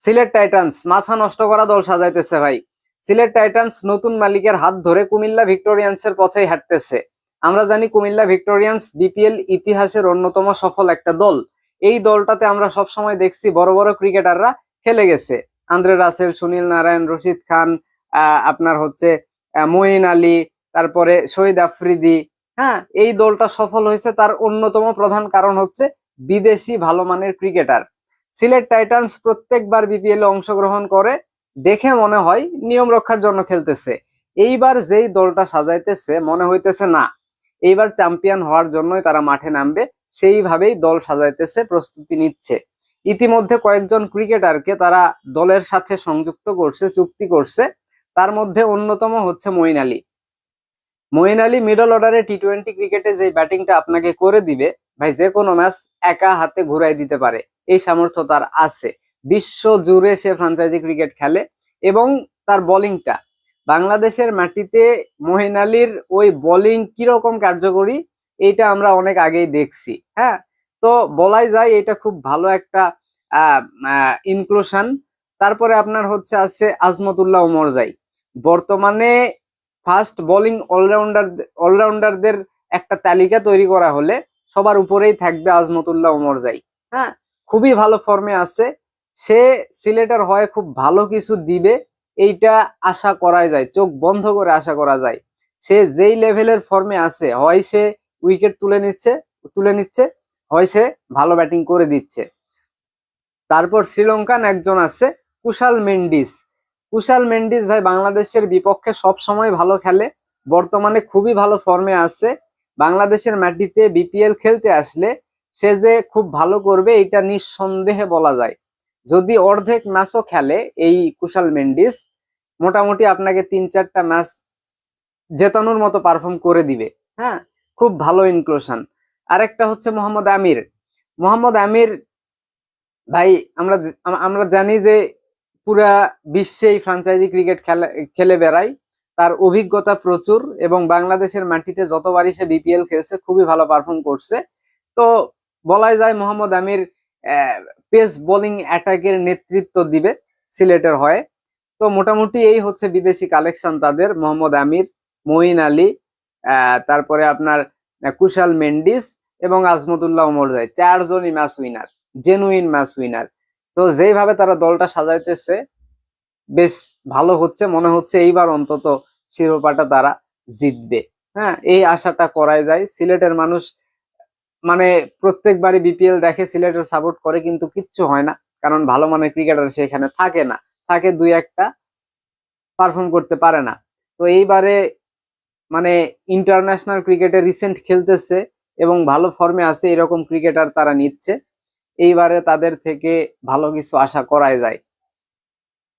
Sylhet Titans, মাথা নষ্ট করা দল সাজাইতেছে ভাই। সিলেট টাইটান্স নতুন মালিকের হাত ধরে কুমিল্লা ভিক্টোরিয়ান্সের পথেই হাঁটতেছে। আমরা জানি কুমিল্লা ভিক্টোরিয়ান্স বিপিএল ইতিহাসের অন্যতম সফল একটা দল। এই দলটাতে আমরা সব সময় দেখছি বড় বড় ক্রিকেটাররা খেলে গেছে। আন্দ্রে রাসেল, সুনীল নারায়ণ, রশিদ খান আপনার হচ্ছে মঈন আলী, তারপরে শহীদ আফ্রিদি। হ্যাঁ এই দলটা সফল হয়েছে তার অন্যতম প্রধান কারণ হচ্ছে বিদেশি ভালো মানের ক্রিকেটার। সিলেট টাইটান্স প্রত্যেকবার বিপিএল এ অংশগ্রহণ করে, দেখে মনে হয় নিয়ম রক্ষার জন্য খেলতেছে। এইবার যেই দলটা সাজাইতেছে, মনে হইতেছে না, এইবার চ্যাম্পিয়ন হওয়ার জন্যই তারা মাঠে নামবে, সেইভাবেই দল সাজাইতেছে, প্রস্তুতি নিচ্ছে। ইতিমধ্যে কয়েকজন ক্রিকেটারকে তারা দলের সাথে সংযুক্ত করছে, চুক্তি করছে। তার মধ্যে অন্যতম হচ্ছে মঈন আলী। মঈন আলী মিডল অর্ডারে টি টোয়েন্টি ক্রিকেটে যে ব্যাটিংটা আপনাকে করে দিবে, ভাই যে কোনো ম্যাচ একা হাতে ঘুরাই দিতে পারে। এই সামর্থ্য তার আছে। বিশ্ব জুড়ে সে ফ্রাঞ্চাইজি ক্রিকেট খেলে এবং তার বোলিংটা বাংলাদেশের মাটিতে মহিন আলীর ওই বোলিং কীরকম কার্যকরী এটা আমরা অনেক আগেই দেখছি হ্যাঁ? তো বলাই যায় এটা খুব ভালো একটা ইনক্লুশন তারপরে আপনার হচ্ছে আছে আজমতুল্লাহ ওমরজাই বর্তমানে ফার্স্ট বোলিং অলরাউন্ডার অলরাউন্ডারদের একটা তালিকা তৈরি করা হলে সবার উপরেই থাকবে আজমতুল্লাহ ওমরজাই হ্যাঁ? খুবই ভালো ফর্মে আছে। সে সিলেটের হয়ে খুব ভালো কিছু দিবে, এইটা আশা করা যায়, চোখ বন্ধ করে আশা করা যায়। সে যেই লেভেলের ফর্মে আছে, হয় সে উইকেট তুলে নিচ্ছে তুলে নিচ্ছে, হয় সে ভালো ব্যাটিং করে দিচ্ছে। তারপর শ্রীলঙ্কান একজন আছে, কুশাল মেন্ডিস। কুশাল মেন্ডিস ভাই বাংলাদেশের বিপক্ষে সব সময় ভালো খেলে, বর্তমানে খুবই ভালো ফর্মে আছে। বাংলাদেশের মাটিতে বিপিএল খেলতে আসলে সে যে খুব ভালো করবে, এটা নিঃসন্দেহে বলা যায়। যদি অর্ধেক ম্যাচও খেলে এই কুশাল মেন্ডিস, মোটামুটি আপনাকে তিন চারটা ম্যাচ জেতানোর মতো পারফর্ম করে দিবে। হ্যাঁ? খুব ভালো ইনক্লুশন আরেকটা হচ্ছে মোহাম্মদ আমির। মোহাম্মদ আমির, ভাই, আমরা আমরা জানি যে পুরা বিশ্বেই ফ্রাঞ্চাইজি ক্রিকেট খেলা, খেলে বেড়ায়। তার অভিজ্ঞতা প্রচুর এবং বাংলাদেশের মাটিতে যতবারই সে বিপিএল খেলছে, খুবই ভালো পারফর্ম করছে। তো বলাই যায় মোহাম্মদ আমির পেস বোলিং অ্যাটাকের নেতৃত্ব দিবে সিলেটের হয়ে। তো মোটামুটি এই হচ্ছে বিদেশি কালেকশন তাদের। মোহাম্মদ আমির, মঈন আলী তারপরে আপনার কুশাল মেন্ডিস এবং Azmatullah Omarzai চারজনই match winner genuine match winner তো যেইভাবে তারা দলটা সাজাইতেছে, বেশ ভালো হচ্ছে। মনে হচ্ছে এইবার অন্তত শিরোপাটা তারা জিতবে। হ্যাঁ এই আশাটা করাই যায়। সিলেটের মানুষ মানে প্রত্যেকবারই বিপিএল দেখে সিলেটের সাপোর্ট করে কিন্তু কিচ্ছু হয় না। কারণ ভালো মানের ক্রিকেটার সেখানে থাকে না। থাকে দুই একটা পারফর্ম করতে পারে না। তো এইবারে মানে ইন্টারন্যাশনাল ক্রিকেটে রিসেন্ট খেলতেছে এবং ভালো ফর্মে আছে, এরকম ক্রিকেটার তারা নিচ্ছে। এইবারে তাদের থেকে ভালো কিছু আশা করাই যায়।